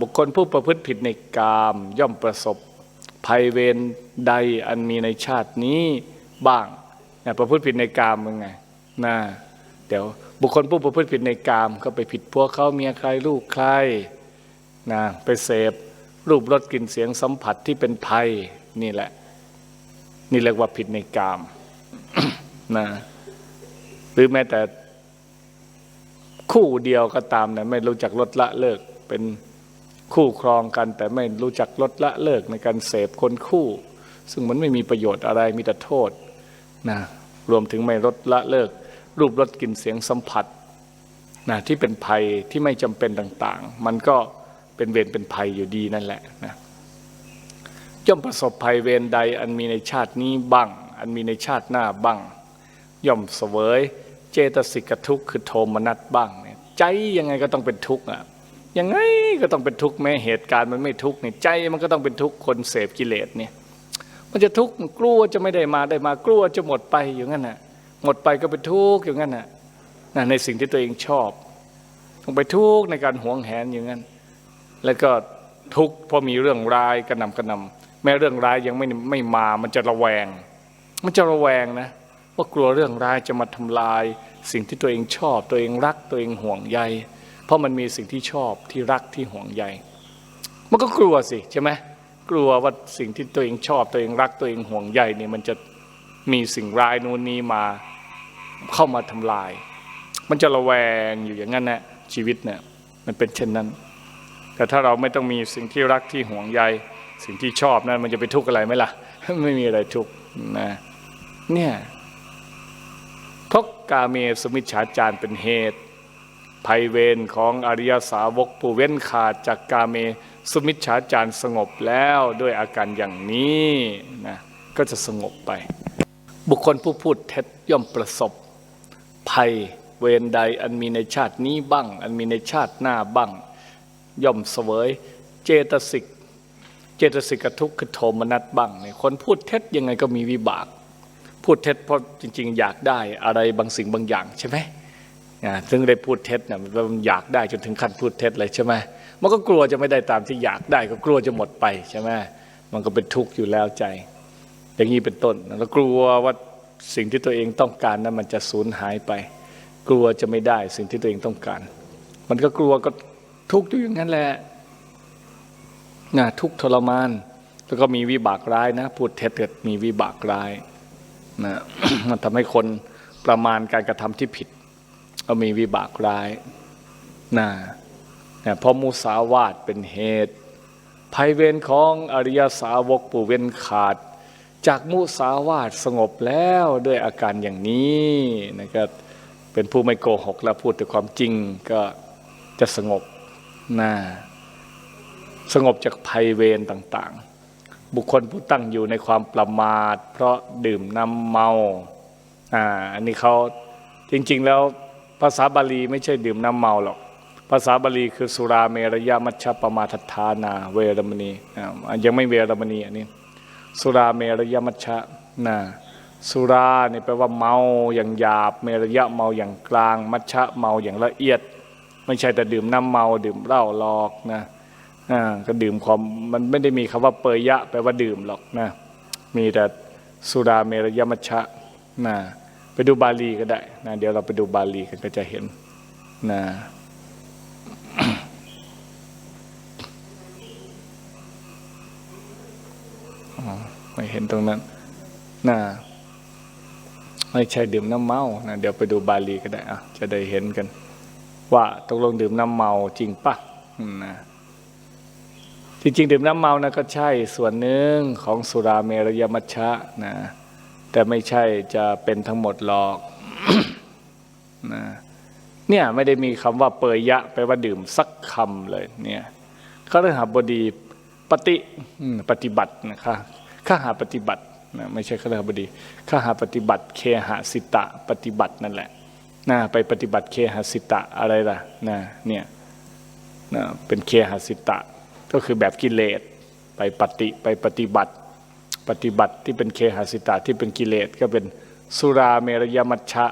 บุคคลผู้ประพฤติผิดในกามย่อมประสบภัยเวรใดอันมีในชาตินี้บ้างนะประพฤติผิดในกามมึงไงนะเดี๋ยวบุคคลผู้ประพฤติผิดในกามก็ไปผิดพวกเขาเมียใครลูกใครนะไปเสพรูปรสกลิ่นเสียงสัมผัสที่เป็นภัยนี่แหละ นี่เรียกว่าผิดในกามนะหรือแม้แต่คู่เดียวก็ตามนะไม่รู้จักลดละเลิก เป็นคู่ครองกัน แต่ไม่รู้จักลดละเลิกในการเสพคนคู่ ซึ่งมันไม่มีประโยชน์อะไรมีแต่โทษนะรวมถึงไม่ลดละเลิก รูปรสกลิ่นเสียงสัมผัสนะที่เป็นภัยที่ไม่จำเป็นต่างๆ มันก็เป็นเวรเป็นภัยอยู่ดีนั่นแหละนะย่อมประสบภัยเวรใดอันมีในชาตินี้บ้าง อันมีในชาติหน้าบ้าง ย่อมเสวย เจตสิกทุกข์คือโทมนัสบ้างเนี่ยใจยังไงก็ต้องเป็นทุกข์อะ ยังไงก็ต้องเป็นทุกข์แม้เหตุการณ์มันไม่ทุกข์เนี่ยใจมันก็ต้องเป็นทุกข์คนเสพกิเลสเนี่ย มันจะทุกข์กลัวจะไม่ได้มาได้มากลัวจะหมดไปอยู่งั้นน่ะ หมดไปก็เป็นทุกข์อยู่งั้นน่ะในสิ่งที่ตัวเองชอบต้องไปทุกข์ในการหวงแหนอย่างนั้น แล้วก็ทุกข์เพราะมีเรื่องร้ายกระนำกระนำแม้เรื่องร้ายยังไม่ไม่มามันจะระแวง มันจะระแวงนะว่ากลัวเรื่องร้ายจะมาทำลาย สิ่งที่ตัวเองชอบ ตัวเองรักตัวเองห่วงใย เพราะมันมีสิ่งที่ชอบที่รักที่ห่วงใย มันก็กลัวสิใช่ไหมกลัวว่าสิ่งที่ตัวเองชอบตัวเองรักตัวเองห่วงใยเนี่ยมันจะมีสิ่งร้ายนู่นนี้มาเข้ามาทำลาย มันจะระแวงอยู่อย่างนั้นนะชีวิตเนี่ยมันเป็นเช่นนั้น แต่ถ้าเราไม่ต้องมีสิ่งที่รักที่ห่วงใย สิ่งที่ชอบนั้นมันจะไปทุกข์อะไรไหมล่ะ ไม่มีอะไรทุกข์นะเนี่ยเพราะกาเมสมิจฉาจารเป็นเหตุ ภัยเวรของอริยสาวกผู้เว้นขาดจากกาเมสุมิจฉาจารสงบแล้วด้วยอาการอย่างนี้นะก็จะสงบไป บุคคลผู้พูดเท็จย่อมประสบ ภัยเวรใดอันมีในชาตินี้บ้าง อันมีในชาติหน้าบ้าง ย่อมเสวยเจตสิกเจตสิกทุกขโทมนัสบ้างเนี่ยคนพูดเท็จยังไงก็มีวิบาก พูดเท็จเพราะจริง ๆ อยากได้อะไรบางสิ่งบางอย่างใช่ไหม อ่งได้พูดเท็จเนี่ยมันอยากได้จนถึงขั้นพูดเท็จเลยใช่ไหมมันก็กลัวจะไม่ได้ตามที่อยากได้ก็กลัวจะหมดไปใช่ไหมมันก็เป็นทุกข์อยู่แล้วใจ อย่างนี้เป็นต้นแล้วกลัวว่าสิ่งที่ตัวเองต้องการนั้นมันจะสูญหายไป กลัวจะไม่ได้สิ่งที่ตัวเองต้องการ มันก็กลัวก็ทุกข์อยู่อย่างนั้นแหละนะทุกข์ทรมาน แล้วก็มีวิบากร้ายนะ พูดเท็จเกิดมีวิบากร้ายนะมันทำให้คนประมาณการกระทำที่ผิด ก็มีวิบากร้ายนะนะเพราะมุสาวาทเป็นเหตุ ภัยเวรของอริยสาวกผู้เว้นขาด จากมุสาวาทสงบแล้วด้วยอาการอย่างนี้นะครับเป็นผู้ไม่โกหกและพูดแต่ความจริงก็จะสงบนะสงบจากภัยเวรต่างๆ บุคคลผู้ตั้งอยู่ในความประมาท เพราะดื่มน้ำเมาอ่าอันนี้เขาจริง ๆแล้วาษาบาลีไม่ใช่ดื่มน้ำเมาหรอก ภาษาบาลีคือสุราเมรยามัชฌปมาทัฏฐานา เวรมณีอยังไม่เวรมณีอันนี้ สุราเมรยมัชฌะนะสุราเนี่ยแปลว่าเมาอย่างหยาบ เมรยะเมาอย่างกลาง มัชฌะเมาอย่างละเอียด ไม่ใช่แต่ดื่มน้ำเมาดื่มเหล้าหลอกนะอ่าก็ดื่มความมันไม่ได้มีคำว่าเปยยะแปลว่าดื่มหรอกนะมีแต่สุราเมรยมัชฌะนะ ไปดูบาลีก็ได้นะเดี๋ยวเราไปดูบาลีกันก็จะเห็นนะไม่เห็นตรงนั้นนะไม่ใช่ดื่มน้ำเมานะเดี๋ยวไปดูบาลีก็ได้อะจะได้เห็นกัน ว่าตกลงดื่มน้ำเมาจริงปะนะจริงๆดื่มน้ำเมานะก็ใช่ส่วนหนึ่งของสุราเมรยมัชชะนะ แต่ไม่ใช่จะเป็นทั้งหมดหรอกนะเนี่ยไม่ได้มีคำว่าเปยยะแปลว่าดื่มสักคำเลยเนี่ยเขารียกหาบดีปฏิปฏิบัตินะคะข้าหาปฏิบัตินะไม่ใช่ข้าราชบดีข้าหาปฏิบัติเคหสิตะปฏิบัตินั่นแหละนะไปปฏิบัติเคหสิตะอะไรล่ะนะเนี่ยนะเป็นเคหสิตะ ก็คือแบบกิเลสไปปฏิไปปฏิบัติ ปฏิบัติที่เป็นเคหสิตะที่เป็นกิเลสก็เป็นสุราเมรยมัชฌะ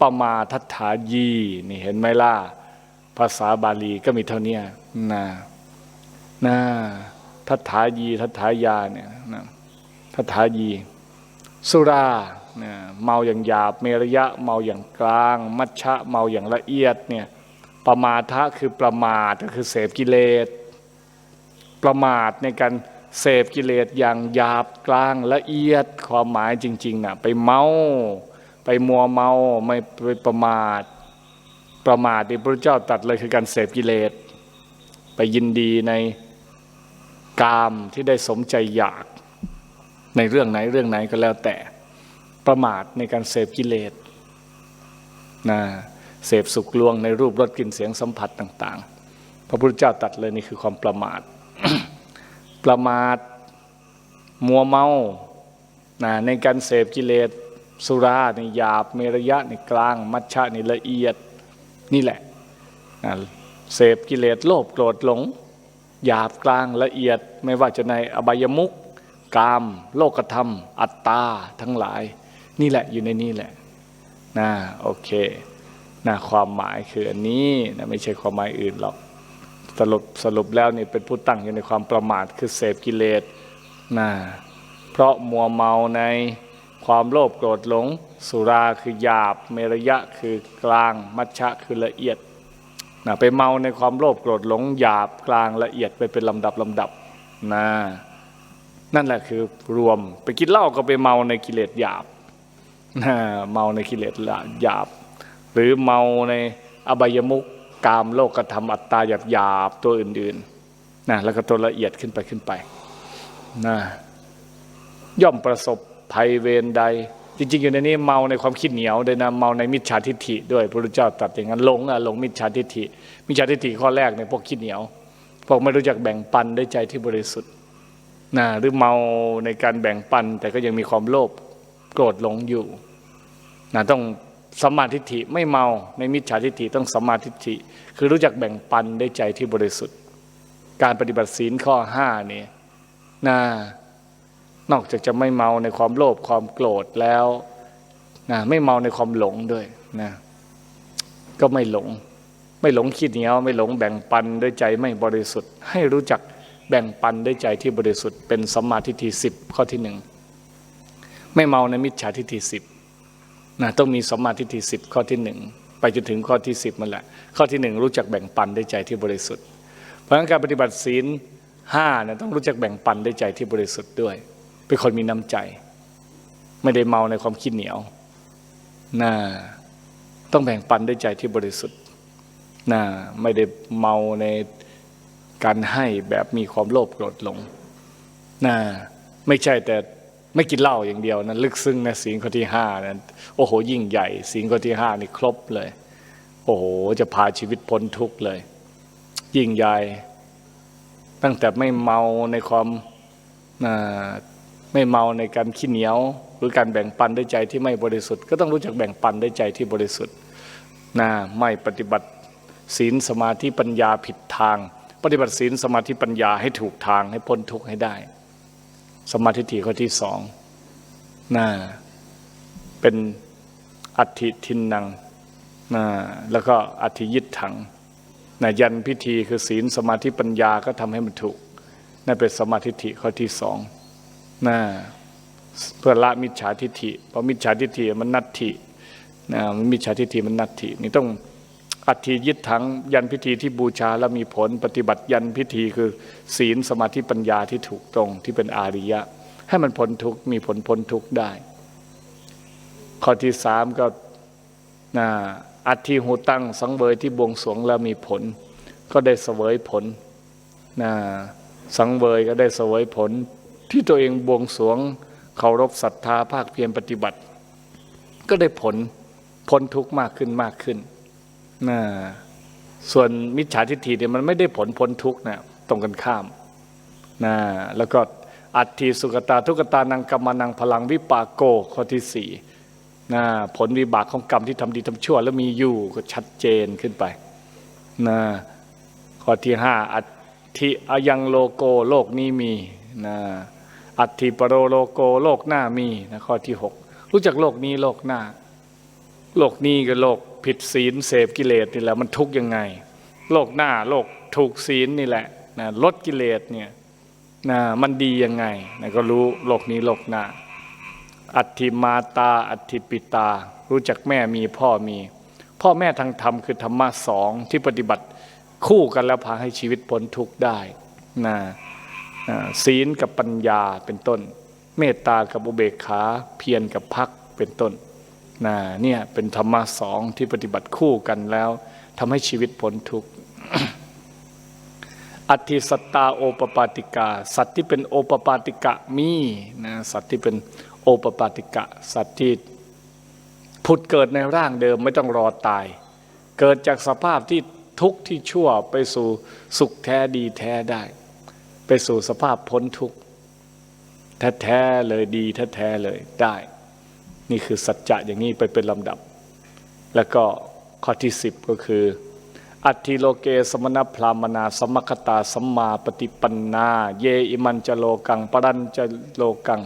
ปมาทัฏฐายีนี่เห็นไหมล่ะภาษาบาลีก็มีเท่านี้นะนะทัฏฐายีทัฏฐายาเนี่ยนะทัฏฐายีสุราเนี่ยเมาอย่างหยาบ เมรยะเมาอย่างกลาง มัชชะเมาอย่างละเอียดเนี่ยประมาทะคือประมาทก็คือเสพกิเลส ประมาทในการ เสพกิเลสอย่างหยาบกลางละเอียดความหมายจริงๆนะไปเมา ไปมัวเมาไม่ไปประมาท ประมาทที่พระเจ้าตัดเลยคือการเสพกิเลส ไปยินดีในกามที่ได้สมใจอยากในเรื่องไหนเรื่องไหนก็แล้วแต่ประมาทในการเสพกิเลสนะเสพสุขลวงในรูปรสกลิ่นเสียงสัมผัสต่าง ๆ พระพุทธเจ้าตัดเลยนี่คือความประมาท ประมาท มัวเมานะในการเสพกิเลสสุราในหยาบเมรยะในกลาง มัชฌะในละเอียดนี่แหละนะเสพกิเลสโลภโกรธหลง หยาบกลางละเอียด ไม่ว่าจะในอบายมุขกาม โลกธรรม อัตตาทั้งหลาย นี่แหละอยู่ในนี่แหละนะโอเคนะความหมายคืออันนี้นะไม่ใช่ความหมายอื่นหรอก สรุปสรุปแล้วนี่เป็นผู้ตั้งอยู่ในความประมาทคือเสพกิเลสนะเพราะมัวเมาในความโลภโกรธหลง สุราคือหยาบ เมรยะคือกลาง มัชชะคือละเอียดนะไปเมาในความโลภโกรธหลงหยาบกลางละเอียดไปเป็นลำดับลำดับนะนั่นแหละคือรวมไปกินเหล้าก็ไปเมาในกิเลสหยาบนะเมาในกิเลสหยาบ หรือเมาในอบายมุข กามโลกธรรมอัตตาหยาบหยาบๆตัวอื่นๆนะแล้วก็ตัวละเอียดขึ้นไปขึ้นไปนะย่อมประสบภัยเวรใด จริง ๆ อยู่ในนี้เมาในความคิดเหนียวด้วยนะเมาในมิจฉาทิฏฐิด้วยพระพุทธเจ้าตรัสอย่างนั้นหลงอะหลงมิจฉาทิฏฐิ มิจฉาทิฏฐิข้อแรกในยพวกคิดเหนียวพวกไม่รู้จักแบ่งปันด้วยใจที่บริสุทธิ์นะหรือเมาในการแบ่งปันแต่ก็ยังมีความโลภโกรธหลงอยู่นะต้อง สัมมาทิฏฐิไม่เมาในมิจฉาทิฏฐิต้องสัมมาทิฏฐิ คือรู้จักแบ่งปันได้ใจที่บริสุทธิ์ การปฏิบัติศีลข้อห้านี่นะนอกจากจะไม่เมาในความโลภความโกรธแล้วนะไม่เมาในความหลงด้วยนะก็ไม่หลง ไม่หลงคิดเหนียวไม่หลงแบ่งปันด้วยใจไม่บริสุทธิ์ ให้รู้จักแบ่งปันด้วยใจที่บริสุทธิ์เป็นสัมมาทิฏฐิสิบข้อที่หนึ่งไม่เมาในมิจฉาทิฏฐิสิบ นะต้องมีสัมมาทิฏฐิสิบข้อที่หนึ่งไปจนถึงข้อที่สิบมันแหละ ข้อที่หนึ่งรู้จักแบ่งปันด้วยใจที่บริสุทธิ์ เพราะฉะนั้นการปฏิบัติศีลห้าเนี่ยต้องรู้จักแบ่งปันด้วยใจที่บริสุทธิ์ด้วย เป็นคนมีน้ำใจ ไม่ได้เมาในความคิดเหนียวนะต้องแบ่งปันด้วยใจที่บริสุทธิ์นะไม่ได้เมาในการให้แบบมีความโลภโกรธหลงนะไม่ใช่แต่ ไม่กินเหล้าอย่างเดียวนะลึกซึ้งนะศีลข้อที่ห้านั้นโอ้โห ยิ่งใหญ่ศีลข้อที่ห้านี่ครบเลย โอ้โห จะพาชีวิตพ้นทุกข์เลย ยิ่งใหญ่ตั้งแต่ไม่เมาในความไม่เมาในการขี้เหนียว หรือการแบ่งปันด้วยใจที่ไม่บริสุทธิ์ ก็ต้องรู้จักแบ่งปันด้วยใจที่บริสุทธิ์นะไม่ปฏิบัติศีลสมาธิปัญญาผิดทาง ปฏิบัติศีลสมาธิปัญญาให้ถูกทางให้พ้นทุกข์ให้ได้ สมาธิฏฐิข้อที่สองนะเป็นอัติทินนังนะแล้วก็อัติยิตถังนะยันพิธีคือศีลสมาธิปัญญาก็ทำให้มันถูกนั่นเป็นสมาธิฏฐิข้อที่สองนะเพื่อละมิจฉาทิฏฐิเพราะมิจฉาทิฏฐิมันนัตถินะมิจฉาทิฏฐิมันนัตถินี่ต้อง อัติยิตถังยันพิธีที่บูชาแล้วมีผลปฏิบัติยันพิธีคือ ศีลสมาธิปัญญาที่ถูกตรงที่เป็นอาริยะ ให้มันพ้นทุกมีผลพ้นทุกได้ ข้อที่สามก็นะอัติหูตั้งสังเวยที่บวงสรวงแล้วมีผล ก็ได้เสวยผลนะสังเวยก็ได้เสวยผล ที่ตัวเองบวงสรวงเคารพศรัทธาภาคเพียรปฏิบัติ ก็ได้ผลพ้นทุกข์มากขึ้นมากขึ้น นะส่วนมิจฉาทิฏฐิเนี่ยมันไม่ได้ผลพ้นทุกข์นะตรงกันข้ามนะแล้วก็อัตถิสุกตาทุกตานังกรรมนังพลังวิปากโกข้อที่สี่นะผลวิบากของกรรมที่ทำดีทำชั่ว แล้วมีอยู่ก็ชัดเจนขึ้นไปนะข้อที่ห้าอัตถิอยังโลโกโลกนี้มีนะอัตถิปโรโลโกโลกหน้ามีนะข้อที่หกรู้จักโลกนี้โลกหน้า โลกนี้กับโลก ผิดศีลเสพกิเลสนี่แหละมันทุกข์ยังไง โลกหน้าโลกถูกศีลนี่แหละนะลดกิเลสเนี่ยนะมันดียังไงนะก็รู้โลกนี้โลกหน้า อัตถิมาตา อัตถิปิตา รู้จักแม่มีพ่อมี พ่อแม่ทางธรรมคือธรรมะสองที่ปฏิบัติคู่กันแล้วพาให้ชีวิตพ้นทุกข์ได้นะนะศีลกับปัญญาเป็นต้น เมตตากับอุเบกขาเพียรกับพักเป็นต้น นะเนี่ยเป็นธรรมะสองที่ปฏิบัติคู่กันแล้วทำให้ชีวิตพ้นทุกข์อัติสัตตาโอปปาติกา สัตว์ที่เป็นโอปปาติกะมีนะสัตว์ที่เป็นโอปปาติกะ สัตว์ที่ผุดเกิดในร่างเดิมไม่ต้องรอตาย เกิดจากสภาพที่ทุกข์ที่ชั่วไปสู่สุขแท้ดีแท้ได้ ไปสู่สภาพพ้นทุกข์แท้ๆเลยดีแท้ๆเลยได้ นี่คือสัจจะอย่างนี้ไปเป็นลำดับ แล้วก็ข้อที่สิบก็คือ อัตถิโลเกสมณพรามนาสมคตาสัมมาปฏิปันนา เยอิมันจะโลกังปรัญจะโลกัง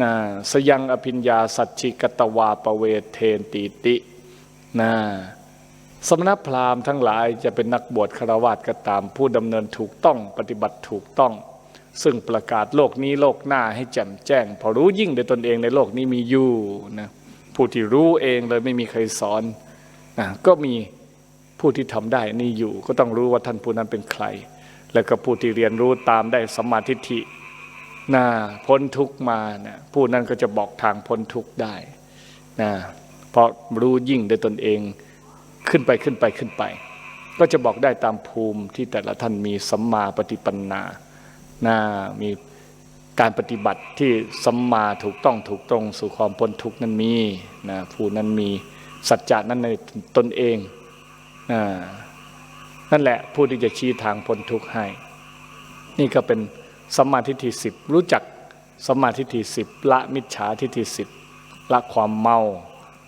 นะสยังอภิญญาสัจฉิกตวาปเวเทนติตินะสมณพราหมณ์ทั้งหลายจะเป็นนักบวชคารวาสก็ตามผู้ดำเนินถูกต้องปฏิบัติถูกต้อง ซึ่งประกาศโลกนี้โลกหน้าให้แจ่มแจ้ง พอรู้ยิ่งในตนเองในโลกนี้มีอยู่นะผู้ที่รู้เองเลยไม่มีใครสอนนะก็มีผู้ที่ทำได้นี่อยู่ก็ต้องรู้ว่าท่านผู้นั้นเป็นใคร แล้วก็ผู้ที่เรียนรู้ตามได้สมมาทิฏฐินะพ้นทุกมานะผู้นั้นก็จะบอกทางพ้นทุกได้นะเพราะรู้ยิ่งด้วยตนเองขึ้นไปขึ้นไปขึ้นไป ก็จะบอกได้ตามภูมิที่แต่ละท่านมีสัมมาปฏิปันนา นะมีการปฏิบัติที่สัมมาถูกต้องถูกตรงสู่ความพ้นทุกข์นั้นมีนะผู้นั้นมีสัจจะนั้นในตนเองอ่านั่นแหละผู้ที่จะชี้ทางพ้นทุกข์ให้ นี่ก็เป็นสัมมาทิฏฐิสิบรู้จักสัมมาทิฏฐิสิบละมิจฉาทิฏฐิสิบละความเมา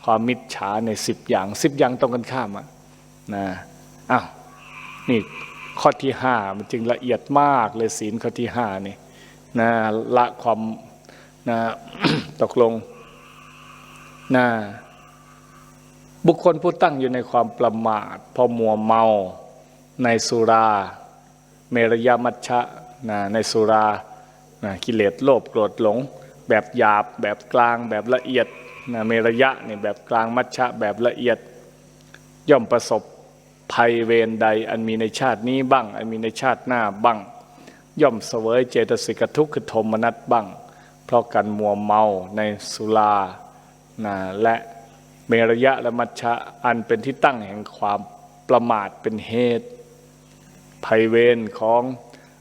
ความมิจฉาในสิบอย่างสิบอย่างตรงกันข้ามอะนะอ้าวนี่ ข้อที่ห้ามันจึงละเอียดมากเลยศีลข้อที่ห้านี่นะละความนะตกลงนะบุคคลผู้ตั้งอยู่ในความประมาทพอมัวเมาในสุรา เมรยามัชชะนะในสุรานะกิเลสโลภโกรธหลง แบบหยาบ แบบกลาง แบบละเอียดนะเมรยะนี่แบบกลางมัชชะแบบละเอียด ย่อมประสบ ภัยเวรใดอันมีในชาตินี้บ้าง อันมีในชาติหน้าบ้าง ย่อมเสวยเจตสิกทุกข์คือโทมนัสบ้าง เพราะการมัวเมาในสุรานะและเมรยะและมัชชะอันเป็นที่ตั้งแห่งความประมาทเป็นเหตุ ภัยเวรของ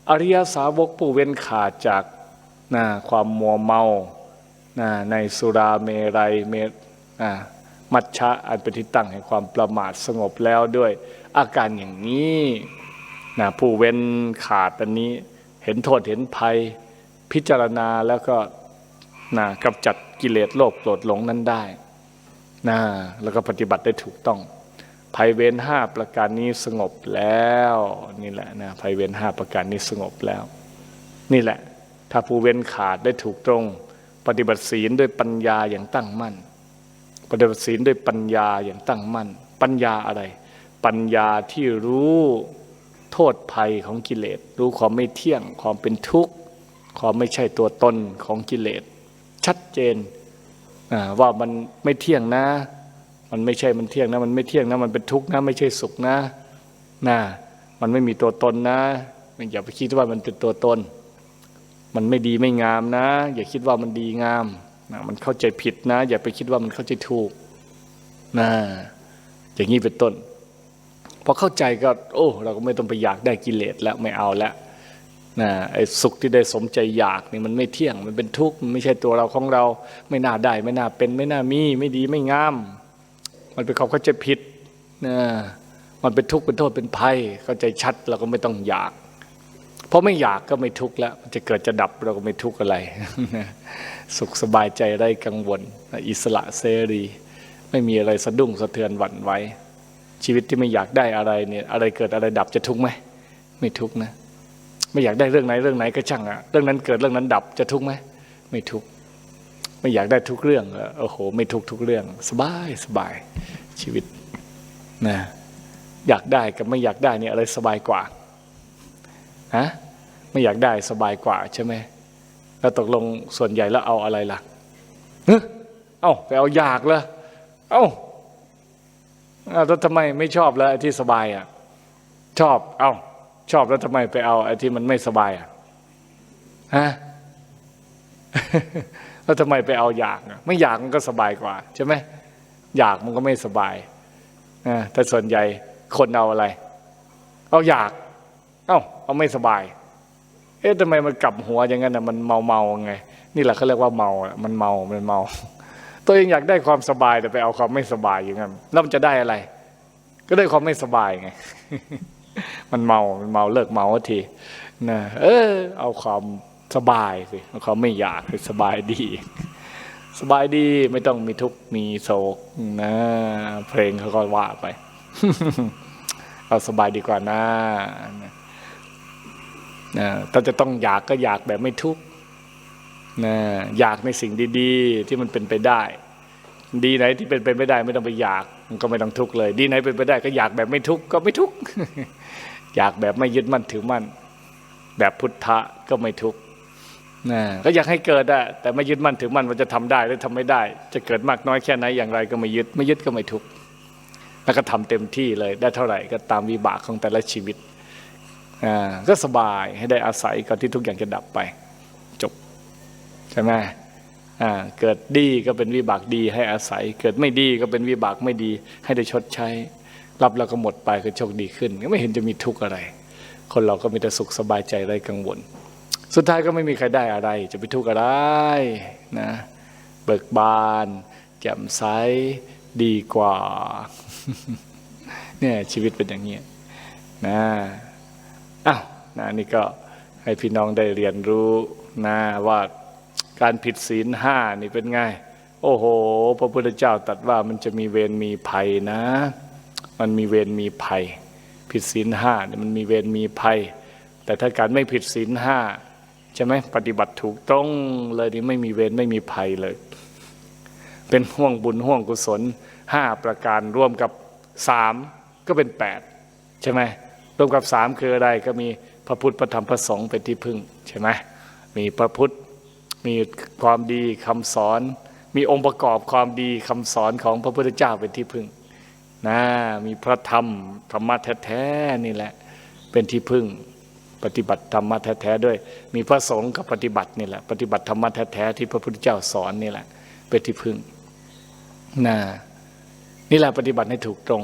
อริยสาวกผู้เว้นขาดจากนะความมัวเมานะในสุราเมรัยเมอ่า มัชชะอันเป็นที่ตั้งแห่งความประมาทสงบแล้วด้วย อาการอย่างนี้นะผู้เว้นขาดอันนี้ เห็นโทษเห็นภัย พิจารณาแล้วก็นะกำจัดกิเลสโลภโกรธหลงนั้นได้นะแล้วก็ปฏิบัติได้ถูกต้องภัยเวรห้าประการนี้สงบแล้วนี่แหละนะภัยเวรห้าประการนี้สงบแล้ว นี่แหละ ถ้าผู้เว้นขาดได้ถูกตรง ปฏิบัติศีลด้วยปัญญาอย่างตั้งมั่น ปฏิบัติศีลด้วยปัญญาอย่างตั้งมั่น ปัญญาอะไร ปัญญาที่รู้โทษภัยของกิเลส รู้ความไม่เที่ยง ความเป็นทุกข์ ความไม่ใช่ตัวตนของกิเลส ชัดเจนว่ามันไม่เที่ยงนะ มันไม่ใช่มันเที่ยงนะ มันไม่เที่ยงนะ มันเป็นทุกข์นะ ไม่ใช่สุขนะนะมันไม่มีตัวตนนะมันอย่าไปคิดว่ามันเป็นตัวตน มันไม่ดีไม่งามนะ อย่าคิดว่ามันดีงาม นะมันเข้าใจผิดนะ อย่าไปคิดว่ามันเข้าใจถูกนะอย่างนี้เป็นต้นพอเข้าใจก็ โอ้ เราก็ไม่ต้องไปอยากได้กิเลสแล้วไม่เอาแล้วนะไอ้สุขที่ได้สมใจอยากนี่มันไม่เที่ยงมันเป็นทุกข์มันไม่ใช่ตัวเราของเรา ไม่น่าได้ ไม่น่าเป็นไม่น่ามี ไม่ดีไม่งาม มันเป็นความเข้าใจผิดนะมันเป็นทุกข์เป็นโทษเป็นภัย เข้าใจชัดเราก็ไม่ต้องอยาก เพราะไม่อยากก็ไม่ทุกข์แล้วจะเกิดจะดับเราก็ไม่ทุกข์อะไร สุขสบายใจไร้กังวล อิสระเสรี ไม่มีอะไรสะดุ้งสะเทือนหวั่นไหวชีวิตที่ไม่อยากได้อะไรเนี่ยอะไรเกิดอะไรดับจะทุกข์ไหมไม่ทุกข์นะ ไม่อยากได้เรื่องไหนเรื่องไหนก็ช่างอะเรื่องนั้นเกิดเรื่องนั้นดับจะทุกข์ไหมไม่ทุกข์ไม่อยากได้ทุกเรื่องโอ้โห ไม่ทุกทุกเรื่อง สบายสบายชีวิตนะอยากได้กับไม่อยากได้เนี่ยอะไรสบายกว่าฮะ ไม่อยากได้สบายกว่าใช่ไหมแล้วตกลงส่วนใหญ่แล้วเอาอะไรล่ะเฮ้เอาไปเอาอยากเลยเอ้าอ้าแล้วทำไมไม่ชอบแล้วไอ้ที่สบายอะ ชอบ เอ้าชอบแล้วทำไมไปเอาไอ้ที่มันไม่สบายอะฮะแล้วทำไมไปเอาอยากอะไม่อยากมันก็สบายกว่า ใช่ไหมอยากมันก็ไม่สบายนะแต่ส่วนใหญ่คนเอาอะไร เอาอยาก เอ้าเอาไม่สบาย เอ๊ะทำไมมันกลับหัวอย่างนั้นนะมันเมาเมาไง นี่แหละเขาเรียกว่าเมาอะมันเมามันเมา ตัวเองอยากได้ความสบายแต่ไปเอาความไม่สบายอย่างนั้นแล้วมันจะได้อะไร ก็ได้ความไม่สบายไง มันเมามันเมาเลิกเมาทีนะเออ เอาความสบายสิเอาความไม่อยากให้สบายดี สบายดีไม่ต้องมีทุกข์มีโศกนะ เพลงเขาก็ว่าไป เอาสบายดีกว่านะ นะถ้าจะต้องอยากก็อยากแบบไม่ทุกข์นะอยากในสิ่งดีๆ ที่มันเป็นไปได้ ดีไหนที่เป็นไปไม่ได้ ไม่ต้องไปอยากมันก็ไม่ต้องทุกข์เลย ดีไหนเป็นไปได้ก็อยากแบบไม่ทุกข์ก็ไม่ทุกข์อยากแบบไม่ยึดมั่นถือมั่น แบบพุทธะก็ไม่ทุกข์นะก็อยากให้เกิดอะแต่ไม่ยึดมั่นถือมั่นว่าจะทำได้หรือทำไม่ได้ จะเกิดมากน้อยแค่ไหนอย่างไรก็ไม่ยึดไม่ยึดก็ไม่ทุกข์แล้วก็ทำเต็มที่เลยได้เท่าไหร่ก็ตามวิบากของแต่ละชีวิต ก็สบายให้ได้อาศัยก่อนที่ทุกอย่างจะดับไป จบ ใช่ไหมเกิดดีก็เป็นวิบากดีให้อาศัย เกิดไม่ดีก็เป็นวิบากไม่ดี ให้ได้ชดใช้ รับแล้วก็หมดไปก็โชคดีขึ้น ก็ไม่เห็นจะมีทุกข์อะไร คนเราก็มีแต่สุขสบายใจไร้กังวล สุดท้ายก็ไม่มีใครได้อะไร จะไปทุกข์อะไรนะเบิกบาน แจ่มใสดีกว่าเนี่ยชีวิตเป็นอย่างนี้นะ อ้าวนะนี่ก็ให้พี่น้องได้เรียนรู้นะว่าการผิดศีลห้านี่เป็นไง โอ้โห พระพุทธเจ้าตรัสว่ามันจะมีเวรมีภัยนะ มันมีเวรมีภัย ผิดศีลห้าเนี่ยมันมีเวรมีภัย แต่ถ้าการไม่ผิดศีลห้าใช่ไหมปฏิบัติถูกต้องเลยนี่ไม่มีเวรไม่มีภัยเลย เป็นห่วงบุญห่วงกุศลห้าประการร่วมกับสามก็เป็นแปดใช่ไหม รวมกับสามคืออะไรก็มีพระพุทธพระธรรมพระสงฆ์เป็นที่พึ่งใช่ไหมมีพระพุทธมีความดีคำสอน มีองค์ประกอบความดีคำสอนของพระพุทธเจ้าเป็นที่พึ่งนะมีพระธรรมธรรมะแท้ๆนี่แหละเป็นที่พึ่งปฏิบัติธรรมะแท้ๆด้วย มีพระสงฆ์กับปฏิบัตินี่แหละปฏิบัติธรรมะแท้ๆที่พระพุทธเจ้าสอนนี่แหละเป็นที่พึ่งนะนี่แหละปฏิบัติให้ถูกตรง